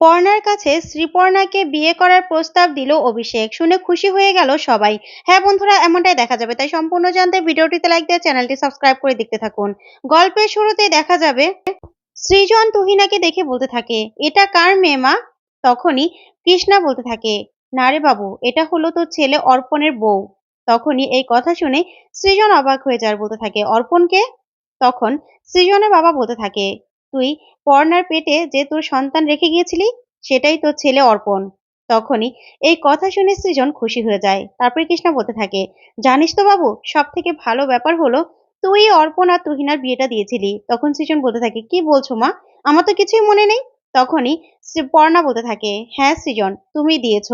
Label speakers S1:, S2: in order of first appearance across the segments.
S1: পর্ণার কাছে শ্রীপর্ণাকে বিয়ে করার প্রস্তাব দিল অভিষেক। শুনে খুশি হয়ে গেল সবাই। হ্যাঁ বন্ধুরা, এমনটাই দেখা যাবে। তাই সম্পূর্ণ জানতে ভিডিওটিতে লাইক দিয়ে চ্যানেলটি সাবস্ক্রাইব করে দেখতে থাকুন। গল্পের শুরুতে দেখা যাবে, সৃজন তুহিনাকে দেখে বলতে থাকে, এটা কার মেয়ে মা? তখনই কৃষ্ণা বলতে থাকে, না রে বাবু, এটা হলো তোর ছেলে অর্পণের বউ। তখনই এই কথা শুনে সৃজন অবাক হয়ে যার বলতে থাকে অর্পণকে তখন সৃজনের বাবা বলতে থাকে তুই পর্ণার পেটে যে তোর সন্তান রেখে গিয়েছিলি, সেটাই তোর ছেলে অর্পণ। তখনই এই কথা শুনে সৃজন খুশি হয়ে যায়। তারপরে কৃষ্ণা বলতে থাকে, জানিস তো বাবু সব থেকে ভালো ব্যাপার হলো, তুই অর্পণ আর তুহিনার বিয়েটা দিয়েছিলি। তখন সৃজন বলতে থাকে, কি বলছো মা? আমার তো কিছুই মনে নেই। তখনই পর্ণা বলতে থাকে হ্যাঁ সৃজন তুমি দিয়েছ।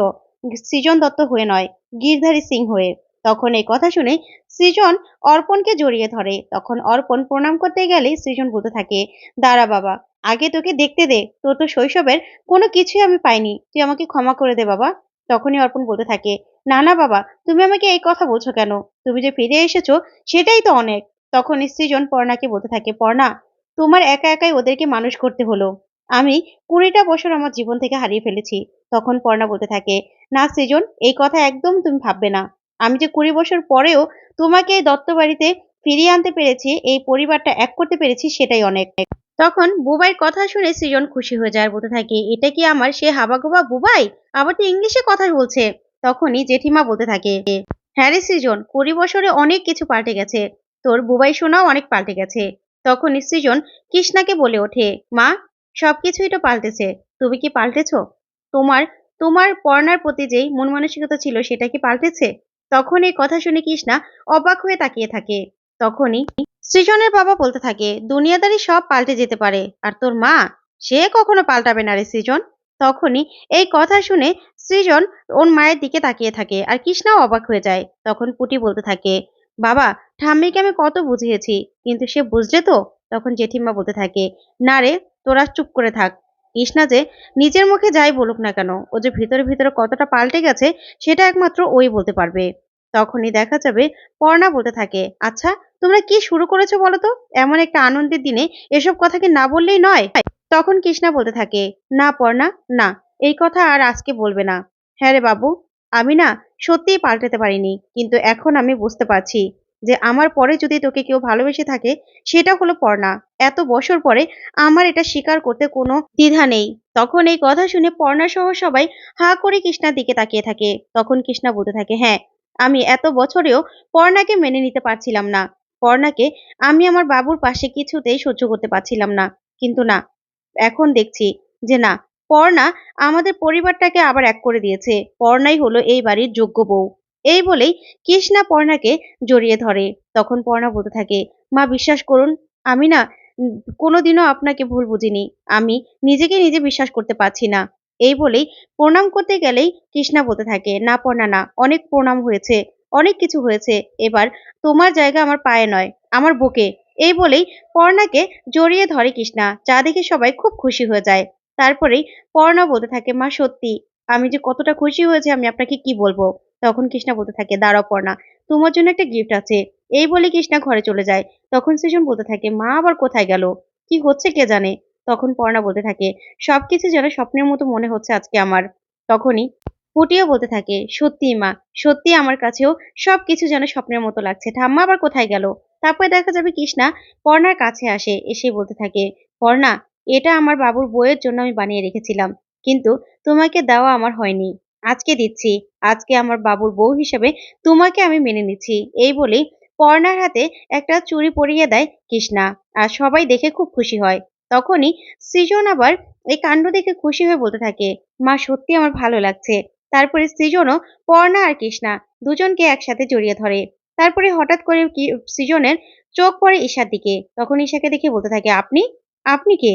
S1: সৃজন দত্ত হয়ে নয়, গিরধারী সিং হয়ে। তখন এই কথা শুনে সৃজন অর্পণকে জড়িয়ে ধরে। তখন অর্পণ প্রণাম করতে গেলে সৃজন বলতে থাকে, দাঁড়া বাবা, আগে তোকে দেখতে দে, তোর তো শৈশবের কোনো কিছুই আমি পাইনি, তুই আমাকে ক্ষমা করে দে বাবা। তখনই অর্পণ বলতে থাকে, না না বাবা, তুমি আমাকে এই কথা বলছো কেন? তুমি যে ফিরে এসেছ সেটাই তো অনেক। তখন সৃজন পর্ণাকে বলতে থাকে, পর্ণা, তোমার একা একাই ওদেরকে মানুষ করতে হলো। আমি কুড়িটা বছর আমার জীবন থেকে হারিয়ে ফেলেছি। তখন পর্ণা বলতে থাকে, না সৃজন, এই কথা একদম তুমি ভাববে না। আমি যে কুড়ি বছর পরেও তোমাকে এই দত্ত বাড়িতে ফিরিয়ে আনতে পেরেছি, এই পরিবারটা এক করতে পেরেছি, সেটাই অনেক। তখন বুবাইয়ের কথা শুনে সৃজন খুশি হয়ে যায়, বলতে থাকে, এটা কি আমার সে হাবাগোবা বুবাই? আবার তো ইংলিশে কথা বলছে। তখনই জেঠিমা বলতে থাকে হ্যাঁ রে সৃজন, কুড়ি বছরে অনেক কিছু পাল্টে গেছে। তোর বুবাই শোনাও অনেক পাল্টে গেছে। তখনই সৃজন কৃষ্ণাকে বলে ওঠে, মা, সবকিছুই তো পাল্টেছে, তুমি কি পাল্টেছ? তোমার তোমার পড়নার প্রতি যেই মন মানসিকতা ছিল, সেটা কি পাল্টেছে? তখন এই কথা শুনে কৃষ্ণা অবাক হয়ে তাকিয়ে থাকে। তখনই সৃজনের বাবা বলতে থাকে, দুনিয়াদারি সব পাল্টে যেতে পারে, আর তোর মা? সে কখনো পাল্টাবে না রে সৃজন। তখনই এই কথা শুনে সৃজন ওর মায়ের দিকে তাকিয়ে থাকে আর কৃষ্ণাও অবাক হয়ে যায়। তখন পুটি বলতে থাকে, বাবা, ঠাম্মিকে আমি কত বুঝিয়েছি, কিন্তু সে বুঝলে তো? তখন জেঠিমা বলতে থাকে, না রে, তোরা চুপ করে থাক। কৃষ্ণা যে, নিজের মুখে যাই বলুক না কেন, ও যে ভিতরে ভিতরে কতটা পাল্টে গেছে, সেটা একমাত্র ওই বলতে পারবে। তখনই দেখা যাবে পর্ণা বলতে থাকে আচ্ছা তোমরা কি শুরু করেছ বলো তো? এমন একটা আনন্দের দিনে এসব কথা কি না বললেই নয়? তখন কৃষ্ণা বলতে থাকে, না পর্ণা, না, এই কথা আর আজকে বলবে না। হ্যাঁ রে বাবু, আমি না সত্যিই পাল্টাতে পারিনি, কিন্তু এখন আমি বুঝতে পারছি। যে আমার পরে যদি তোকে কেউ ভালোবেসে থাকে, সেটা হলো পর্ণা। এত বছর পরে আমার এটা স্বীকার করতে কোনো দ্বিধা নেই। তখন এই কথা শুনে পর্ণা সহ সবাই হা করে কৃষ্ণার দিকে তাকিয়ে থাকে। তখন কৃষ্ণা বলতে থাকে হ্যাঁ আমি এত বছরেও পর্ণাকে মেনে নিতে পারছিলাম না। পর্ণাকে আমি আমার বাবুর পাশে কিছুতেই সহ্য করতে পারছিলাম না। কিন্তু না, এখন দেখছি যে না, পর্ণা আমাদের পরিবারটাকে আবার এক করে দিয়েছে। পর্ণাই হলো এই বাড়ির যোগ্য বউ। এই বলেই কৃষ্ণা পর্ণাকে জড়িয়ে ধরে। তখন পর্ণা বলতে থাকে, মা, বিশ্বাস করুন, আমি না কোনোদিনও আপনাকে ভুল বুঝিনি। আমি নিজেকে নিজে বিশ্বাস করতে পারছি না। এই বলেই প্রণাম করতে গেলেই কৃষ্ণা বলতে থাকে, না, পর্ণা, না, অনেক প্রণাম হয়েছে, অনেক কিছু হয়েছে, এবার তোমার জায়গা আমার পায়ে নয়, আমার বুকে। এই বলেই পর্ণাকে জড়িয়ে ধরে কৃষ্ণা, যা দেখে সবাই খুব খুশি হয়ে যায়। তারপরেই পর্ণা বলতে থাকে, মা, সত্যি, আমি যে কতটা খুশি হয়েছে, আমি আপনাকে কি বলব? তখন কৃষ্ণা বলতে থাকে, দাঁড়াও তোমার জন্য একটা গিফট আছে। এই বলে কৃষ্ণা ঘরে চলে যায়। তখন সৃজন বলতে থাকে, মা আবার কোথায় গেল? কি হচ্ছে কে জানে? তখন পর্ণা বলতে থাকে, সবকিছু যেন স্বপ্নের মতো মনে হচ্ছে আজকে আমার। তখনই ফুটিও বলতে থাকে সত্যি মা সত্যি আমার কাছেও সবকিছু যেন স্বপ্নের মতো লাগছে। ঠাম্মা আবার কোথায় গেল? তারপরে দেখা যাবে কৃষ্ণা পর্ণার কাছে আসে, এসে বলতে থাকে, পর্ণা, এটা আমার বাবুর বইয়ের জন্য আমি বানিয়ে রেখেছিলাম, কিন্তু তোমাকে দেওয়া আমার হয়নি। আজকে দিচ্ছি। আজকে আমার বাবুর বউ হিসেবে তোমাকে আমি মেনে নিচ্ছি। এই বলেই পর্ণার হাতে একটা চুরি পরিয়ে দেয় কৃষ্ণা আর সবাই দেখে খুব খুশি হয়। তখনই সৃজন আবার এই কাণ্ড দেখে খুশি হয়ে বলতে থাকে, মা, সত্যি আমার ভালো লাগছে। তারপরে সৃজনও পর্ণা আর কৃষ্ণা দুজনকে একসাথে জড়িয়ে ধরে। তারপরে হঠাৎ করে সৃজনের চোখ পড়ে ঈশার দিকে। তখন ঈশাকে দেখে বলতে থাকে, আপনি? আপনি কে?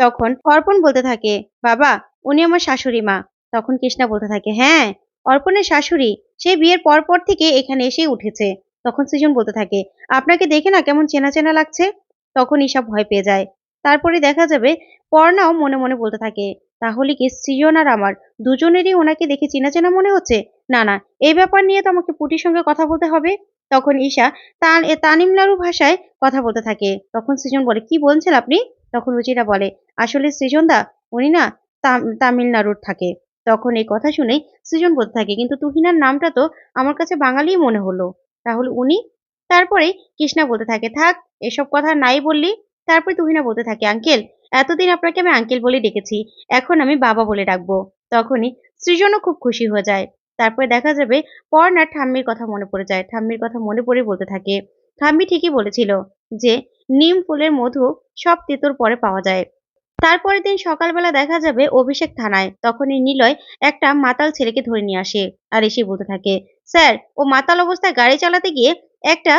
S1: তখন অর্পণ বলতে থাকে, বাবা, উনি আমার শাশুড়ি মা। তখন কৃষ্ণা বলতে থাকে হ্যাঁ অর্পণের শাশুড়ি সে বিয়ের পর পর থেকে এখানে এসেই উঠেছে। তখন সৃজন বলতে থাকে, আপনাকে দেখে না কেমন চেনা চেনা লাগছে? তখন ঈশা ভয় পেয়ে যায়। তারপরে দেখা যাবে, পর্ণাও মনে মনে বলতে থাকে, তাহলে কি সৃজন আর আমার দুজনেরই ওনাকে দেখে চেনা চেনা মনে হচ্ছে? না না এই ব্যাপার নিয়ে তো আমাকে পুটির সঙ্গে কথা বলতে হবে। তখন ঈশা তানিমলারু ভাষায় কথা বলতে থাকে। তখন সৃজন বলে, কি বলছেন আপনি? তখন রুচিরা বলে, আসলে সৃজনদা, উনি না তাম- তামিলনাড়ুর থাকে। তখন এই কথা শুনে সৃজন বলতে থাকে, কিন্তু তুহিনার নামটা তো আমার কাছে বাঙালি মনে হলো। তাহলে উনি? তারপরে কৃষ্ণা বলতে থাকে, থাক, এসব কথা নাই বললি। তারপরে তুহিনা বলতে থাকে, আঙ্কেল, এতদিন আপনাকে আমি আঙ্কেল বলে ডেকেছি, এখন আমি বাবা বলে ডাকবো। তখনই সৃজনও খুব খুশি হয়ে যায়। তারপরে দেখা যাবে পর্ণার ঠাম্মির কথা মনে পড়ে যায়। ঠাম্মির কথা মনে পড়ে বলতে থাকে, ঠাম্মি ঠিকই বলেছিল যে, নিম ফুলের মধু সব তেতোর পরে পাওয়া যায়। তারপরের দিন সকালবেলা দেখা যাবে অভিষেক থানায়। তখনই নিলয় একটা মাতাল ছেলেকে ধরে নিয়ে আসে আর এসে বলতে থাকে, স্যার, ও মাতাল অবস্থায় গাড়ি চালাতে গিয়ে একটা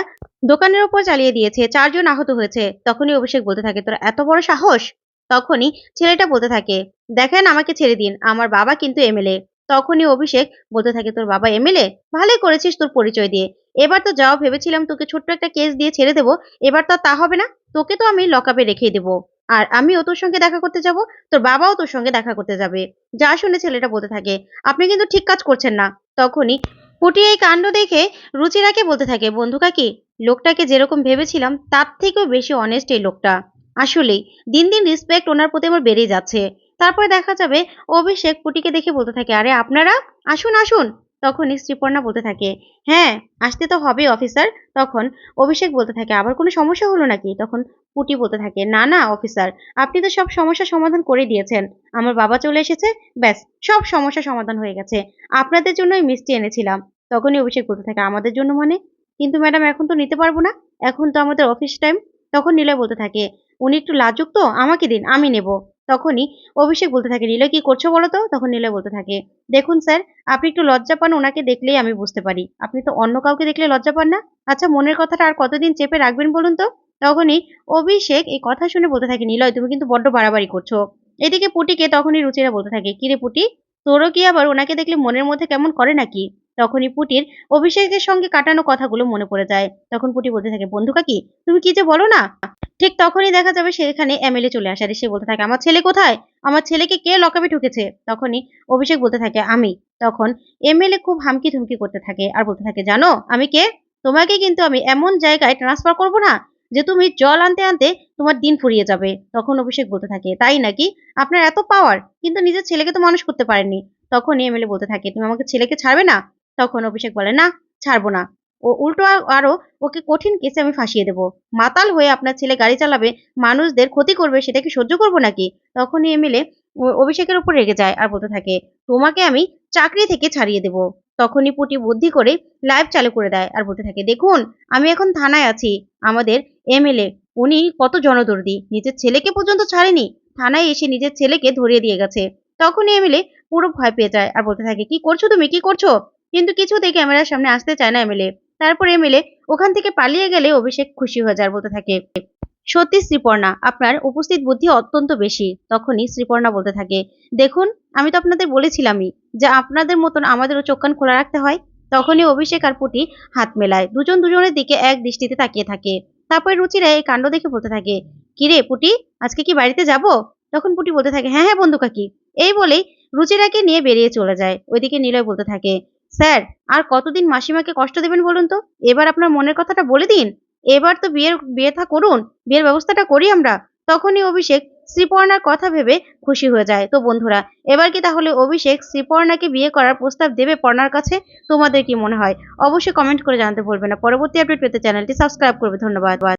S1: দোকানের উপর চালিয়ে দিয়েছে, চারজন আহত হয়েছে। তখনই অভিষেক বলতে থাকে, তোর এত বড় সাহস? তখনই ছেলেটা বলতে থাকে, দেখেন আমাকে ছেড়ে দিন, আমার বাবা কিন্তু এমএলএ। তখনই অভিষেক বলতে থাকে, তোর বাবা এমএলএ? ভালোই করেছিস তোর পরিচয় দিয়ে। এবার তো যাও, ভেবেছিলাম তোকে ছোট্ট একটা কেস দিয়ে ছেড়ে দেবো, এবার তো তা হবে না, তোকে তো আমি লকআপে রেখে দেবো। আর আমিও তোর সঙ্গে দেখা করতে যাব, তোর বাবাও তোর সঙ্গে দেখা করতে যাবে। যা শুনে ছেলেটা বলতে থাকে, আপনি কিন্তু ঠিক কাজ করছেন না। তখনই পুটি এই কাণ্ড দেখে রুচিরাকে বলতে থাকে, বন্ধু কাকি, লোকটাকে যেরকম ভেবেছিলাম, তার থেকেও বেশি অনেস্ট এই লোকটা। আসলেই দিন দিন রেসপেক্ট ওনার প্রতি আমার বেড়েই যাচ্ছে। তারপরে দেখা যাবে অভিষেক পুটিকে দেখে বলতে থাকে, আরে, আপনারা? আসুন আসুন। তখনই শ্রীপর্ণা বলতে থাকে হ্যাঁ আসতে তো হবে অফিসার তখন অভিষেক বলতে থাকে, আবার কোনো সমস্যা হলো নাকি? তখন পুটি বলতে থাকে, না না অফিসার আপনি তো সব সমস্যার সমাধান করে দিয়েছেন। আমার বাবা চলে এসেছে, ব্যাস, সব সমস্যা সমাধান হয়ে গেছে। আপনাদের জন্যই মিষ্টি এনেছিলাম। তখনই অভিষেক বলতে থাকে, আমাদের জন্য মানে? কিন্তু ম্যাডাম, এখন তো নিতে পারব না। এখন তো আমাদের অফিস টাইম তখন নিলয় বলতে থাকে, উনি একটু লাজুক তো, আমাকে দিন, আমি নেব। তখনই অভিষেক বলতে থাকে, নিলয়, কি করছ বলো তো? তখন নিলয় বলতে থাকে, দেখুন স্যার, আপনি একটু লজ্জা পান, ওনাকে দেখলেই আমি বুঝতে পারি। আপনি তো অন্য কাউকে দেখলে লজ্জা পান না? আচ্ছা মনের কথাটা আর কতদিন চেপে রাখবেন বলুন তো? তখনই অভিষেক এই কথা শুনে বলতে থাকে, নিলয়, তুমি কিন্তু বড্ড বাড়াবাড়ি করছ। এদিকে পুটিকে তখনই রুচিরা বলতে থাকে কিরে পুটি? তোরও কি আবার ওনাকে দেখলে মনের মধ্যে কেমন করে নাকি? তখনই পুটির অভিষেকের সঙ্গে কাটানো কথাগুলো মনে পড়ে যায়। তখন পুটি বলতে থাকে বন্ধু কাকি তুমি কি যে বলো না? ঠিক তখনই দেখা যাবে সেখানে এমএলএ চলে আসে। আর সে বলতে থাকে, আমার ছেলে কোথায়? আমার ছেলেকে কে লকাপে ঢুকেছে তখনই অভিষেক বলতে থাকে, আমি। তখন এমএলএ খুব হামকি ধুমকি করতে থাকে আর বলতে থাকে, জানো, আমি কে? তোমাকে কিন্তু আমি এমন জায়গায় ট্রান্সফার করব না যে তুমি জল আনতে আনতে তোমার দিন ফুরিয়ে যাবে। তখন অভিষেক বলতে থাকে, তাই নাকি? আপনার এত পাওয়ার কিন্তু নিজের ছেলেকে তো মানুষ করতে পারেননি। তখন এমএলএ বলতে থাকে, তুমি আমাকে ছেলেকে ছাড়বে না? তখন অভিষেক বলে, না, ছাড়বো না। ও উল্টো আ- আরও, ওকে কঠিন কেসে আমি ফাঁসিয়ে দেবো। মাতাল হয়ে আপনার ছেলে গাড়ি চালাবে, মানুষদের ক্ষতি করবে, সেটা কি সহ্য করব নাকি? তখনই এমএলএ অভিষেকের উপর রেগে যায় আর বলতে থাকে, তোমাকে আমি চাকরি থেকে ছাড়িয়ে দেবো। তখনই পুটি বুদ্ধি করে লাইভ চালু করে দেয় আর বলতে থাকে, দেখুন, আমি এখন থানায় আছি। আমাদের এমএলএ উনি কত জনদর্দি। নিজের ছেলেকে পর্যন্ত ছাড়েনি। থানায় এসে নিজের ছেলেকে ধরিয়ে দিয়ে গেছে। তখনই এমএলএ পুরো ভয় পেয়ে যায় আর বলতে থাকে, কি করছ তুমি? কি করছ? কিন্তু কিছুতেই ক্যামেরার সামনে আসতে চায় না এমএলএ তারপর এমএলএ ওখান থেকে পালিয়ে গেলে অভিষেক খুশি হয়ে যায় আর বলতে থাকে। সত্যি শ্রীপর্ণা, আপনার উপস্থিত বুদ্ধি অত্যন্ত বেশি, তখনই শ্রীপর্ণা বলতে থাকে। দেখুন, আমি তো আপনাদের বলেছিলামই যে আপনাদের মতন আমাদেরও চোখ কান খোলা রাখতে হয়। তখনই অভিষেক আর পুটি হাত মেলায়। দুজন দুজনের দিকে এক দৃষ্টিতে তাকিয়ে থাকে। তারপরে রুচিরা এই কাণ্ড দেখে বলতে থাকে, কিরে পুটি, আজকে কি বাড়িতে যাব? তখন পুটি বলতে থাকে হ্যাঁ হ্যাঁ বন্ধু কাকি। এই বলেই রুচিরাকে নিয়ে বেরিয়ে চলে যায়। ওইদিকে নিলয় বলতে থাকে স্যার, আর কতদিন মাসিমাকে কষ্ট দেবেন বলুন তো? এবার আপনার মনের কথাটা বলে দিন। এবার তো বিয়ের বিয়ে থা করুন, বিয়ের ব্যবস্থাটা করি আমরা। তখনই অভিষেক শ্রীপর্ণার কথা ভেবে খুশি হয়ে যায়। তো বন্ধুরা, এবার কি তাহলে অভিষেক শ্রীপর্ণাকে বিয়ে করার প্রস্তাব দেবে পর্ণার কাছে? তোমাদের কি মনে হয়? অবশ্যই কমেন্ট করে জানাতে ভুলবে না। পরবর্তী আপডেট পেতে চ্যানেলটি সাবস্ক্রাইব করবে। ধন্যবাদ।